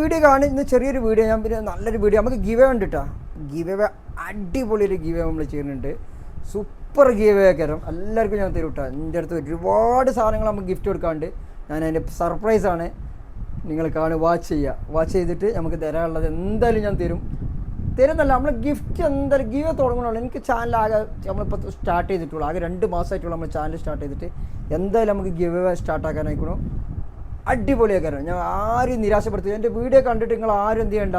Video കാണുന്ന ചെറിയൊരു video ഞാൻ പിന്നെ നല്ലൊരു വീഡിയോ. നമുക്ക് ഗിവേ ഉണ്ട് കേട്ടോ ഗിവേ അടിപൊളി ഒരു ഗിവേ നമ്മൾ ചെയ്യുന്നുണ്ട് സൂപ്പർ ഗിവേ കയറും എല്ലാവർക്കും ഞാൻ തരും കേട്ടോ എന്റെ അടുത്ത് ഒരുപാട് സാധനങ്ങൾ നമുക്ക് ഗിഫ്റ്റ് കൊടുക്കാണ്ട് ഞാൻ അതിന്റെ സർപ്രൈസാണ് നിങ്ങൾ കാണുക വാച്ച് ചെയ്യുക. വാച്ച് ചെയ്തിട്ട് നമുക്ക് തരാനുള്ളത് എന്തായാലും ഞാൻ തരും. തരുന്നല്ല നമ്മൾ ഗിഫ്റ്റ് എന്തായാലും ഗീവേ തുടങ്ങണമല്ലോ എനിക്ക് ചാനൽ ആകെ നമ്മളിപ്പോൾ സ്റ്റാർട്ട് ചെയ്തിട്ടുള്ളൂ. ആകെ രണ്ട് മാസമായിട്ടുള്ള നമ്മൾ ചാനൽ സ്റ്റാർട്ട് ചെയ്തിട്ട്. എന്തായാലും നമുക്ക് ഗീവേ സ്റ്റാർട്ട് അടിപൊളിയാക്കാനാണ് ഞാൻ ആരും നിരാശപ്പെടുത്തി എന്റെ വീഡിയോ കണ്ടിട്ട് നിങ്ങൾ ആരും എന്ത് ചെയ്യണ്ട.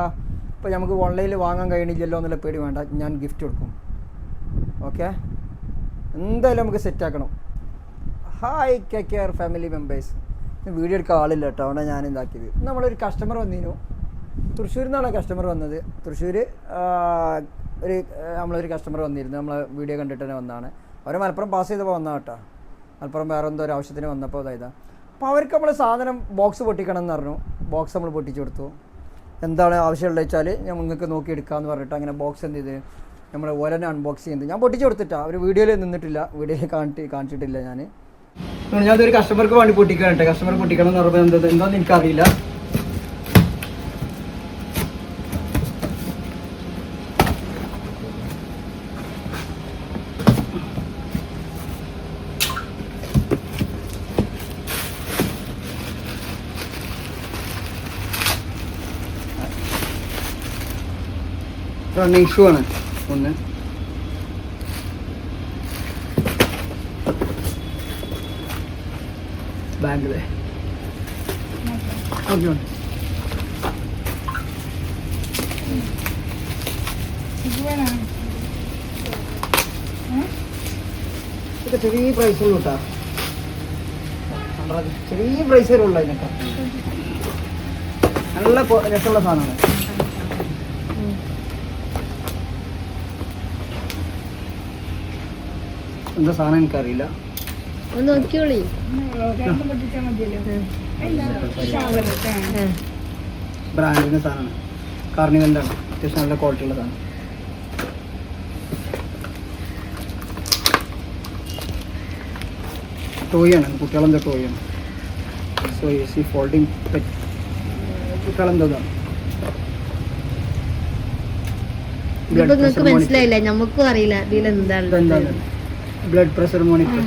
ഇപ്പോൾ നമുക്ക് ഓൺലൈനിൽ വാങ്ങാൻ കഴിയണില്ലല്ലോ എന്നുള്ള പേടി വേണ്ട. ഞാൻ ഗിഫ്റ്റ് കൊടുക്കും. ഓക്കെ എന്തായാലും നമുക്ക് സെറ്റാക്കണം hi K K R family members video എടുക്കാൻ ആളില്ല കേട്ടോ. അവിടെ ഞാൻ ഇതാക്കിയത്. നമ്മളൊരു കസ്റ്റമർ വന്നിരുന്നു. തൃശ്ശൂരിൽ നിന്നാണ് കസ്റ്റമർ വന്നത് തൃശ്ശൂർ ഒരു നമ്മളൊരു കസ്റ്റമർ വന്നിരുന്നു. നമ്മൾ വീഡിയോ കണ്ടിട്ട് തന്നെ വന്നതാണ്. അവർ മലപ്പുറം പാസ് ചെയ്തപ്പോൾ വന്നതാണ് കേട്ടോ. മലപ്പുറം വേറെ എന്തോ ഒരു ആവശ്യത്തിന് വന്നപ്പോൾ ഇതാ. അപ്പോൾ അവർക്ക് നമ്മൾ സാധനം ബോക്സ് പൊട്ടിക്കണം എന്ന് പറഞ്ഞു. ബോക്സ് നമ്മൾ പൊട്ടിച്ചു കൊടുത്തു. എന്താണ് ആവശ്യമുള്ളത് വെച്ചാൽ ഞാൻ നിങ്ങൾക്ക് നോക്കി എടുക്കാമെന്ന് പറഞ്ഞിട്ട് അങ്ങനെ ബോക്സ് എന്ത് ചെയ്ത് നമ്മൾ ഓരോ അൺബോക്സ് ചെയ്യുന്നത് ഞാൻ പൊട്ടിച്ചു കൊടുത്തിട്ടാണ് ഒരു വീഡിയോയിൽ നിന്നിട്ടില്ല. വീഡിയോയിൽ കാണിട്ട് കാണിച്ചിട്ടില്ല ഞാൻ ഞാനതൊരു കസ്റ്റമർക്ക് വേണ്ടി പൊട്ടിക്കാനുണ്ട് കസ്റ്റമർ പൊട്ടിക്കണം എന്ന് പറയുമ്പോൾ എന്താ എന്താണെന്ന് എനിക്കറിയില്ല. റണ്ണിങ് ഷൂ ആണ്. ഒന്ന്. ബാങ്കിലെ ഓക്കെ ഇതൊക്കെ ചെറിയ പ്രൈസ് ഉള്ളൂ ചെറിയ പ്രൈസ് ഉള്ളൂ അതിനൊക്കെ. നല്ല രസമുള്ള സാധനമാണ്. എന്താ സാധനം എനിക്കറിയില്ല. ഒന്ന് നോക്കിയോളി ബ്രാൻഡിന്റെ സാധനമാണ് കാർണിവലിന്റെ ആണ്. അത്യാവശ്യം നല്ല ക്വാളിറ്റി ഉള്ള സാധനം. ടോയാണ് കുട്ടികളെന്താ ആണ്? സോ സി ഫോൾഡിങ് കുട്ടികളെന്താണ് ഇതിപ്പോ നിങ്ങക്ക് മനസ്സിലായില്ല? ഞമ്മക്കും അറിയില്ല ഇതിലെന്താണ്. ബ്ലഡ് പ്രഷർ മോണിറ്റർ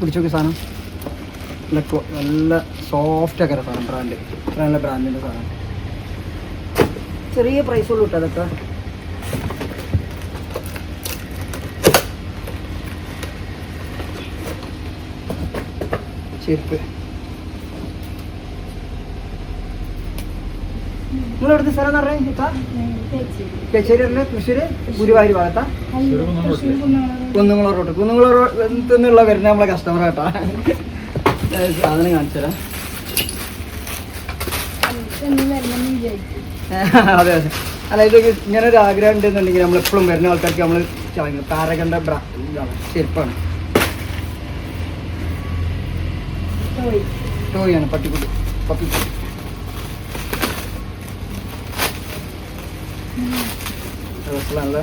പിടിച്ചോക്കി സാധനം. നല്ല കൊ- നല്ല സോഫ്റ്റ് ഒക്കെ സാധനം ബ്രാൻഡ് ഇത്ര നല്ല ബ്രാൻഡിന്റെ സാധനം. ചെറിയ പ്രൈസ് ഉള്ളൂ കേട്ടോ അതൊക്കെ. ചെരുപ്പ്. നിങ്ങളെവിടുത്തെ സ്ഥലം എന്ന് പറഞ്ഞാൽ കച്ചേരിയറിലെ തൃശ്ശൂര് ഗുരുവായൂർ ഭാഗത്താ? കുന്നുകുളം റോഡ്. കുന്നുകുളം റോഡ് വരുന്ന നമ്മളെ കസ്റ്റമർ കേട്ടാ. സാധനം കാണിച്ചുതരാം അതെ അതെ. അല്ല ഇതൊക്കെ ഇങ്ങനെ ഒരു ആഗ്രഹം ഉണ്ടെന്നുണ്ടെങ്കിൽ നമ്മൾ എപ്പോഴും വരുന്ന ആൾക്കാർക്ക് നമ്മൾ താരകണ്ട ബ്രാ ടോയ്. ചെരുപ്പാണ് ടോയാണ് പട്ടിക്കുട്ടി. പപ്പിക്കുട്ടി ഡ്രസ്സ് നല്ല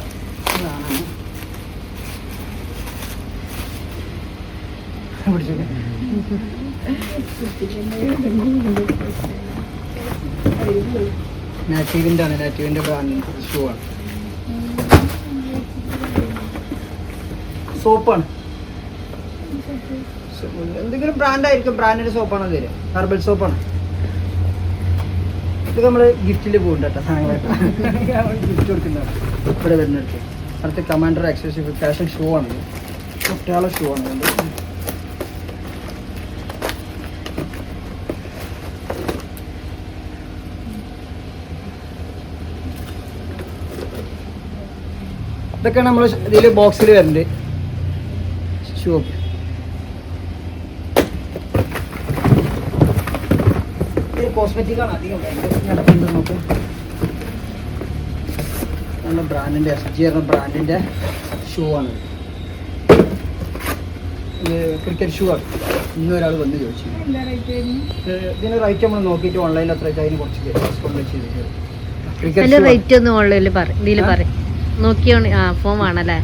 ഇതാണ് പിടിച്ചോക്കെ നാറ്റീവിന്റെ ആണ്. നാറ്റീവിന്റെ ബ്രാൻഡ് ഷൂ ആണ്. സോപ്പാണ് എന്തെങ്കിലും ബ്രാൻഡ് ആയിരിക്കും. ബ്രാൻഡിന്റെ സോപ്പാണ് തരിക? ഹെർബൽ സോപ്പാണ് ഇത് നമ്മൾ ഗിഫ്റ്റിൽ പോകുന്നുണ്ട് കേട്ടോ സാധനങ്ങളായിട്ട് ഗിഫ്റ്റ് കൊടുക്കുന്നതാണ്. ഇവിടെ വരുന്നിടത്ത് അടുത്ത കമാൻഡർ എക്സസീവ് ഫാഷൻ ഷോ ആണ്. കുട്ടികളെ ഷോ ആണ് ഇത്. ഇതൊക്കെയാണ് നമ്മൾ ഇതിൽ ബോക്സിൽ വരുന്നുണ്ട് ഷൂ ഇത് കോസ്മെറ്റിക് ആണ് അധികം നടക്കുന്നത് നോക്ക് നല്ല ബ്രാൻഡിന്റെ എസ് ജി എന്ന ബ്രാൻഡിന്റെ ഷൂ ആണ്. ക്രിക്കറ്റ് ഷൂ ആണ്. ഇന്ന് ഒരാൾ വന്ന് ചോദിച്ചു. ഇത് ഇതിന് റേറ്റ് നമ്മൾ നോക്കിയിട്ട് ഓൺലൈനിൽ അത്ര അതിന് കുറച്ച് ഡിസ്കൗണ്ട് ചെയ്ത് റേറ്റ് ഒന്ന് ഓൺലൈനിൽ പറ ഇതിൽ ആ? പറ നോക്കിയോ ആ ഫോം ആണല്ലേ?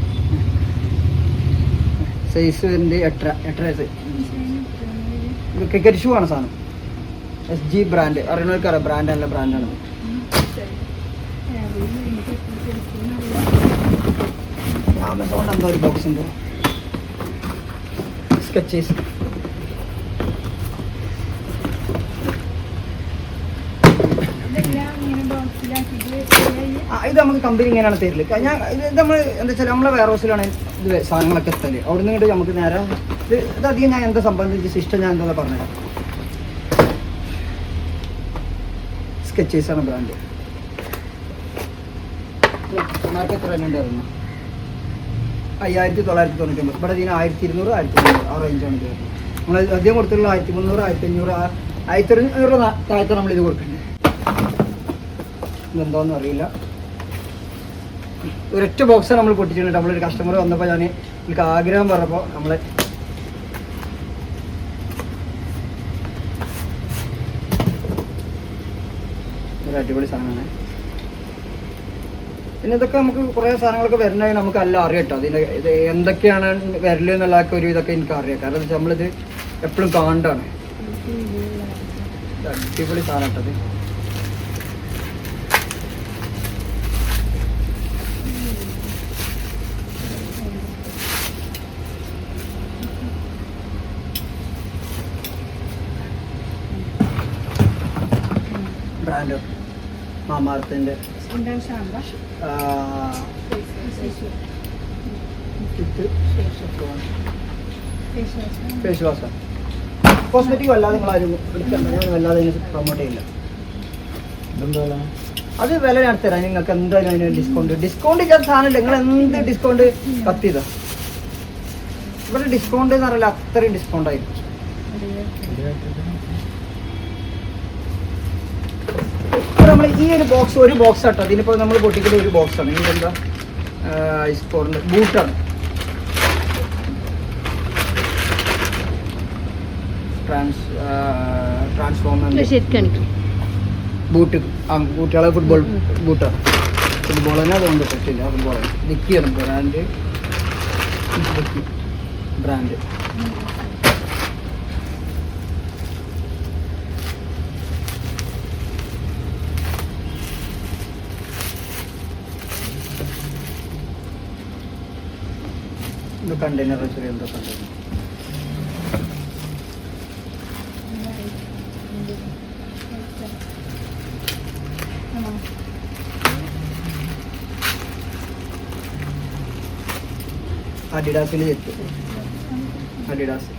സൈസ് വരുന്നത് എട്ടര എട്ടര സൈസ് ക്രിക്കറ്റ് ഷൂ ആണ് സാധനം. എസ് ജി ബ്രാൻഡ് അറിയണവർക്ക് അറിയാം ബ്രാൻഡ് അല്ല ബ്രാൻഡാണ് ആമസോൺ ഇത് നമുക്ക് കമ്പനി ഇങ്ങനെയാണ് തരില്ല ഞാൻ ഇത് നമ്മൾ എന്താ വെച്ചാൽ നമ്മളെ വെയർ ഹൗസിലാണ് ഇത് സാധനങ്ങളൊക്കെ എത്തൽ അവിടെ നിന്ന് നമുക്ക് നേരെ ഇത് അധികം ഞാൻ എന്താ സംബന്ധിച്ച് സിസ്റ്റം ഞാൻ എന്താ പറഞ്ഞത്? സ്കെച്ചേഴ്സ് ആണ് ബ്രാൻഡ് മാർക്ക് എത്ര ഉണ്ടായിരുന്നു. അയ്യായിരത്തി തൊള്ളായിരത്തി തൊണ്ണൂറ്റി ഒമ്പത് ഇവിടെ ഇതിന് ആയിരത്തി ഇരുന്നൂറ് ആയിരത്തി മുന്നൂറ് ആ റേഞ്ചാണ് ഇത്. നമ്മൾ അധികം കൊടുത്തിട്ടുള്ള ആയിരത്തി മുന്നൂറ് ആയിരത്തി അഞ്ഞൂറ് ആയിരത്തി അഞ്ഞൂറ് താഴത്തെ നമ്മൾ ഇത് കൊടുക്കുന്നത്. ഇതെന്തോന്നും അറിയില്ല. ഒരൊറ്റ ബോക്സാണ് നമ്മൾ പൊട്ടിച്ചിട്ടുണ്ട് നമ്മളൊരു കസ്റ്റമർ വന്നപ്പോൾ ഞാൻ എനിക്ക് ആഗ്രഹം പറഞ്ഞപ്പോൾ നമ്മൾ ഒരു അടിപൊളി സാധനമാണ്. പിന്നെ ഇതൊക്കെ നമുക്ക് കുറേ സാധനങ്ങളൊക്കെ വരണമെങ്കിൽ നമുക്ക് എല്ലാം അറിയാം കേട്ടോ. അതിന്റെ ഇത് എന്തൊക്കെയാണ് വരൽ എന്നുള്ളതൊക്കെ ഒരു ഇതൊക്കെ എനിക്ക് അറിയാം. കാരണം വെച്ചാൽ നമ്മളിത് എപ്പോഴും കാണണ്ടാണ് അടിപൊളി സാധനം കേട്ടത് ബ്രാൻഡ്. മാമാർത്തിന്റെ ഫേസ് വാഷ് കോസ്മെറ്റിക് വല്ലാതെ നിങ്ങൾ ആരും എടുക്കണ്ട. ഞാൻ വല്ലാതെ പ്രൊമോട്ട് ചെയ്യില്ല. അത് വില ഞാൻ തരാം. നിങ്ങൾക്ക് എന്തായാലും അതിന് ഡിസ്കൗണ്ട് ഡിസ്കൗണ്ട് ചെയ്യാത്ത സാധനമില്ല നിങ്ങൾ എന്ത് ഡിസ്കൗണ്ട് കത്തിയതാ ഇവിടെ ഡിസ്കൗണ്ട് എന്ന് പറയില്ല അത്രയും ഡിസ്കൗണ്ട് ആയിരിക്കും. നമ്മൾ ഈ ഒരു ബോക്സ് ഒരു ബോക്സ് ആട്ടോ. അതിനിപ്പോ നമ്മൾ പൊട്ടിക്കുന്ന ഒരു ബോക്സ് ആണ്. ഇതെന്താ? ഐസ്പോറിന്റെ ബൂട്ടാണ് ട്രാൻസ് ട്രാൻസ്ഫോമർ ബൂട്ട് ആ കുട്ടികളെ ഫുട്ബോൾ ബൂട്ടാണ് ഫുട്ബോൾ തന്നെ അതുകൊണ്ട് പറ്റില്ല ഫുട്ബോൾ നിക്കിയാണ് ബ്രാൻഡ് ബ്രാൻഡ് അഡിഡാസിൽ അഡിഡാസ്.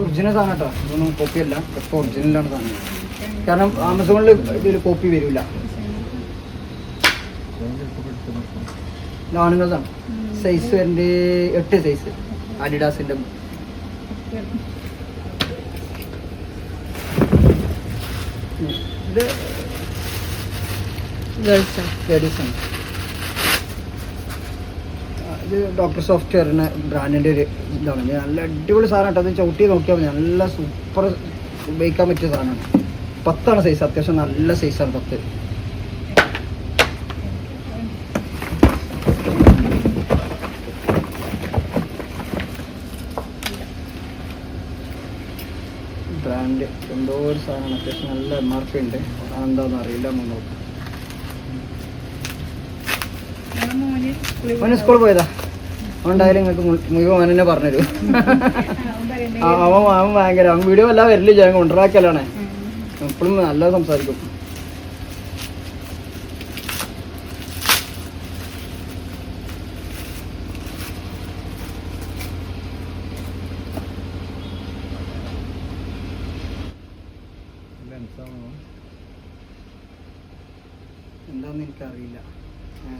ഒറിജിനൽ സാധനം കേട്ടോ. ഇതൊന്നും കോപ്പിയല്ല ഒക്കെ ഒറിജിനലാണ് സാധനം. കാരണം ആമസോണിൽ ഇതിൽ കോപ്പി വരില്ല ആണുങ്ങളതാണ് സൈസ് വരുന്നത് എട്ട് സൈസ് അഡിഡാസിന്റെ ഇത് ലേഡീസാണ് ഇത് ഡോക്ടർ സോഫ്റ്റ്വെയറിന്റെ ബ്രാൻഡിന്റെ ബ്രാൻഡിന്റെ ഒരു ഇതാണ്. നല്ല അടിപൊളി സാധനം കേട്ടോ. അത് ചവിട്ടി നോക്കിയാൽ മതി. നല്ല സൂപ്പർ ഉപയോഗിക്കാൻ പറ്റിയ സാധനമാണ്. പത്താണ് സൈസ് അത്യാവശ്യം നല്ല സൈസാണ് പത്ത് ബ്രാൻഡ് എന്തോ ഒരു സാധനമാണ്. അത്യാവശ്യം നല്ല എം ആർ പി ഉണ്ട്. അതെന്താന്ന് അറിയില്ല അവന് സ്കൂളിൽ പോയതാ? അവണ്ടായാലും നിങ്ങൾക്ക് മുഴുവൻ മോനെന്നെ പറഞ്ഞുതരൂ. അവൻ അവൻ ഭയങ്കര അവൻ വീഡിയോ എല്ലാം വരില്ല ഞാൻ കൊണ്ടുവരാക്കലാണ്. എപ്പോഴും നല്ല സംസാരിക്കും എന്താന്ന് എനിക്കറിയില്ല ഞാൻ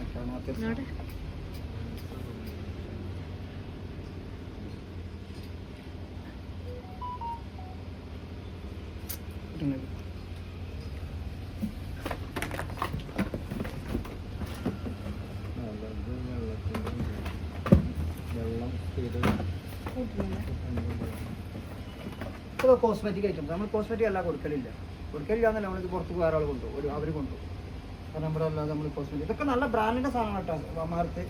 കോസ്മെറ്റിക് ഐറ്റംസ് നമ്മൾ കോസ്മെറ്റിക് അല്ല കൊടുക്കലില്ല. കൊടുക്കലില്ല എന്നല്ല നമ്മളിത് പുറത്ത് വേറെ ആൾ കൊണ്ടു ഒരു അവർ കൊണ്ടു കാരണം ഇവിടെ അല്ലാതെ നമ്മൾ കോസ്മെറ്റിക് ഇതൊക്കെ നല്ല ബ്രാൻഡിന്റെ സാധനമാണ് കേട്ടോ അമാർത്ത്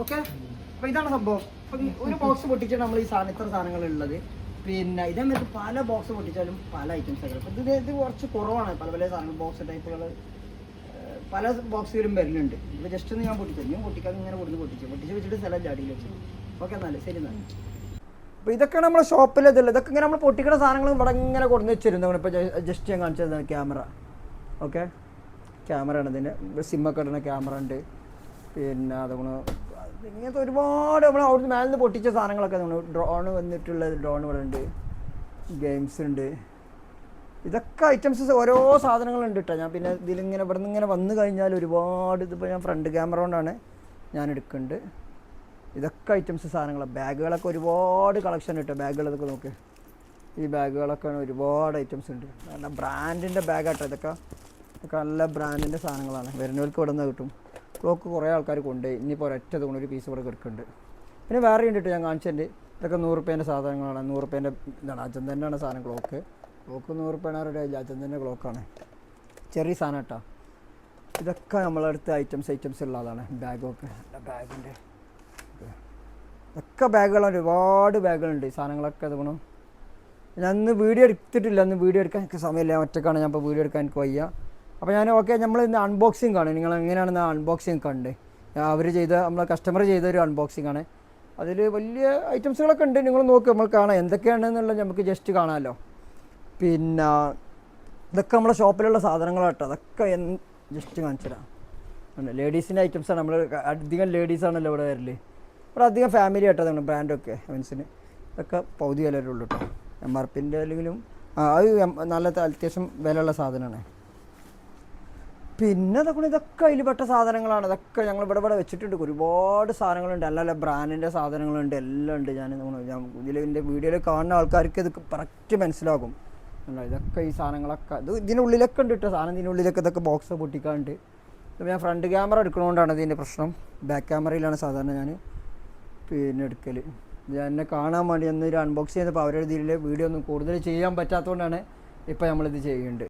ഓക്കെ അപ്പൊ ഇതാണ് സംഭവം. ഒരു ബോക്സ് പൊട്ടിച്ചാണ് നമ്മൾ ഈ സാധനം ഇത്ര സാധനങ്ങൾ ഉള്ളത് പിന്നെ ഇതേ പല ബോക്സ് പൊട്ടിച്ചാലും പല ഐറ്റംസ് ആയിരിക്കും ഇത് ഇത് കുറച്ച് കുറവാണ്. പല പല സാധനങ്ങൾ ബോക്സ് ടൈപ്പുകൾ പല ബോക്സുകളും വരുന്നുണ്ട്. ഇപ്പൊ ജസ്റ്റ് ഒന്ന് ഞാൻ പൊട്ടിച്ചു ഞാൻ പൊട്ടിക്കാതെ ഇങ്ങനെ കൊടുത്ത് പൊട്ടിച്ചു. പൊട്ടിച്ച് വെച്ചിട്ട് സ്ഥലം ചാടിയിൽ വെച്ചു. ഓക്കെ നല്ല ശരി എന്നാൽ അപ്പോൾ ഇതൊക്കെ നമ്മുടെ ഷോപ്പിൽ ഇതല്ല ഇതൊക്കെ ഇങ്ങനെ നമ്മൾ പൊട്ടിക്കുന്ന സാധനങ്ങൾ ഇവിടെ ഇങ്ങനെ കൊടുന്ന് വെച്ചിരുന്നു ഇപ്പോൾ ജസ്റ്റ് ഞാൻ കാണിച്ചത് ക്യാമറ ഓക്കെ? ക്യാമറ ആണ് ഇതിന്റെ സിമ്മൊക്കെ ഇടുന്ന ക്യാമറ ഉണ്ട്. പിന്നെ അതുകൊണ്ട് ഇങ്ങനത്തെ ഒരുപാട് നമ്മൾ അവിടുന്ന് മേലെ നിന്ന് പൊട്ടിച്ച സാധനങ്ങളൊക്കെ നമ്മൾ ഡ്രോൺ വന്നിട്ടുള്ള ഡ്രോൺ ഇവിടെ ഉണ്ട്. ഗെയിംസ് ഉണ്ട്. ഇതൊക്കെ ഐറ്റംസ് ഓരോ സാധനങ്ങളുണ്ട് കേട്ടോ ഞാൻ പിന്നെ ഇതിലിങ്ങനെ ഇവിടെ നിന്ന് ഇങ്ങനെ വന്നു കഴിഞ്ഞാൽ ഒരുപാട് ഇതിപ്പോൾ ഞാൻ ഫ്രണ്ട് ക്യാമറ കൊണ്ടാണ് ഞാൻ എടുക്കുന്നുണ്ട് ഇതൊക്കെ ഐറ്റംസ് സാധനങ്ങളാണ് ബാഗുകളൊക്കെ ഒരുപാട് കളക്ഷൻ കിട്ടും ബാഗുകളൊക്കെ നോക്ക്. ഈ ബാഗുകളൊക്കെ ഒരുപാട് ഐറ്റംസ് ഉണ്ട്. നല്ല ബ്രാൻഡിന്റെ ബാഗാട്ടോ ഇതൊക്കെ. ഇതൊക്കെ നല്ല ബ്രാൻഡിന്റെ സാധനങ്ങളാണ്. വരുന്നവർക്ക് ഇവിടെ നിന്ന് കിട്ടും. ക്ലോക്ക് കുറേ ആൾക്കാർ കൊണ്ടുപോയി ഇനിയിപ്പോൾ ഒരൊറ്റ തുണി ഒരു പീസ് ഇവിടെ കിടക്കുന്നുണ്ട്. പിന്നെ വേറെ ഉണ്ട് ഞാൻ കാണിച്ചിട്ടുണ്ട് ഇതൊക്കെ നൂറുപ്യേന്റെ റുപ്യേന്റെ സാധനങ്ങളാണ്. നൂറുപ്യേന്റെ റുപ്യേന്റെ ഇതാണ് തന്നെയാണ് സാധനം ക്ലോക്ക് ക്ലോക്ക് നൂറ് അജൻ തന്നെ ക്ലോക്കാണ്. ചെറിയ സാധനം കേട്ടോ. ഇതൊക്കെ നമ്മളടുത്ത് ഐറ്റംസ് ഐറ്റംസ് ഉള്ളതാണ് ബാഗൊക്കെ ബാഗിന്റെ ഒക്കെ. ബാഗുകളാണ് ഒരുപാട് ബാഗുകളുണ്ട് ഈ സാധനങ്ങളൊക്കെ അതുകൊണ്ട് ഞാൻ ഇന്ന് വീഡിയോ എടുത്തിട്ടില്ല. ഇന്ന് വീഡിയോ എടുക്കാൻ എനിക്ക് സമയമില്ല. ഒറ്റക്കാണ്. ഞാൻ ഇപ്പോൾ വീഡിയോ എടുക്കാൻ എനിക്ക് വയ്യ. അപ്പോൾ ഞാൻ ഓക്കെ നമ്മൾ ഇന്ന് അൺബോക്സിങ് കാണും നിങ്ങൾ എങ്ങനെയാണെന്ന് അൺബോക്സിങ് കണ്ട്. അവർ ചെയ്ത നമ്മളെ കസ്റ്റമർ ചെയ്ത ഒരു അൺബോക്സിങ് ആണ്. അതിൽ വലിയ ഐറ്റംസുകളൊക്കെ ഉണ്ട്. നിങ്ങൾ നോക്ക്. നമ്മൾ കാണാം. എന്തൊക്കെയാണെന്നുള്ളത് നമുക്ക് ജസ്റ്റ് കാണാമല്ലോ പിന്നെ ഇതൊക്കെ നമ്മളെ ഷോപ്പിലുള്ള സാധനങ്ങളാട്ടോ. അതൊക്കെ ജസ്റ്റ് കാണിച്ചു തരാം ലേഡീസിന്റെ ഐറ്റംസാണ് നമ്മൾ അധികം ലേഡീസാണല്ലോ ഇവിടെ വരൽ. ഇവിടെ അധികം ഫാമിലി ആയിട്ടോ നമ്മൾ ബ്രാൻഡൊക്കെ മീൻസിന് ഇതൊക്കെ പൗതി വില ഉള്ളൂ കേട്ടോ എം ആർ പിന്റെ അല്ലെങ്കിലും അത് നല്ല അത്യാവശ്യം വിലയുള്ള സാധനമാണ്. പിന്നെ ഇതൊക്കെ ഇതൊക്കെ അതിൽ പെട്ട സാധനങ്ങളാണ്. ഇതൊക്കെ ഞങ്ങൾ ഇവിടെ ഇവിടെ വെച്ചിട്ടുണ്ട്. ഒരുപാട് സാധനങ്ങളുണ്ട്. അല്ല അല്ല ബ്രാൻഡിന്റെ സാധനങ്ങളുണ്ട്. എല്ലാം ഉണ്ട്. ഞാൻ ഇതിൽ എന്റെ വീഡിയോയിൽ കാണുന്ന ആൾക്കാർക്ക് ഇത് കറക്റ്റ് മനസ്സിലാകും. ഇതൊക്കെ ഈ സാധനങ്ങളൊക്കെ ഇത് ഇതിനുള്ളിലൊക്കെ ഉണ്ട് കേട്ടോ സാധനം ഇതിനുള്ളിലൊക്കെ ഇതൊക്കെ ബോക്സ് പൊട്ടിക്കാണ്ട്. ഇത് ഞാൻ ഫ്രണ്ട് ക്യാമറ എടുക്കണോണ്ടാണ് ഇതിന്റെ പ്രശ്നം. ബാക്ക് ക്യാമറയിലാണ് സാധാരണ ഞാൻ പിന്നെ എടുക്കൽ ഞാൻ എന്നെ കാണാൻ വേണ്ടി എന്നൊരു അൺബോക്സ് ചെയ്തപ്പോൾ അവരുടെ ഇതിൽ വീഡിയോ ഒന്നും കൂടുതൽ ചെയ്യാൻ പറ്റാത്തതുകൊണ്ടാണ് ഇപ്പോൾ നമ്മളിത് ചെയ്യുന്നുണ്ട്.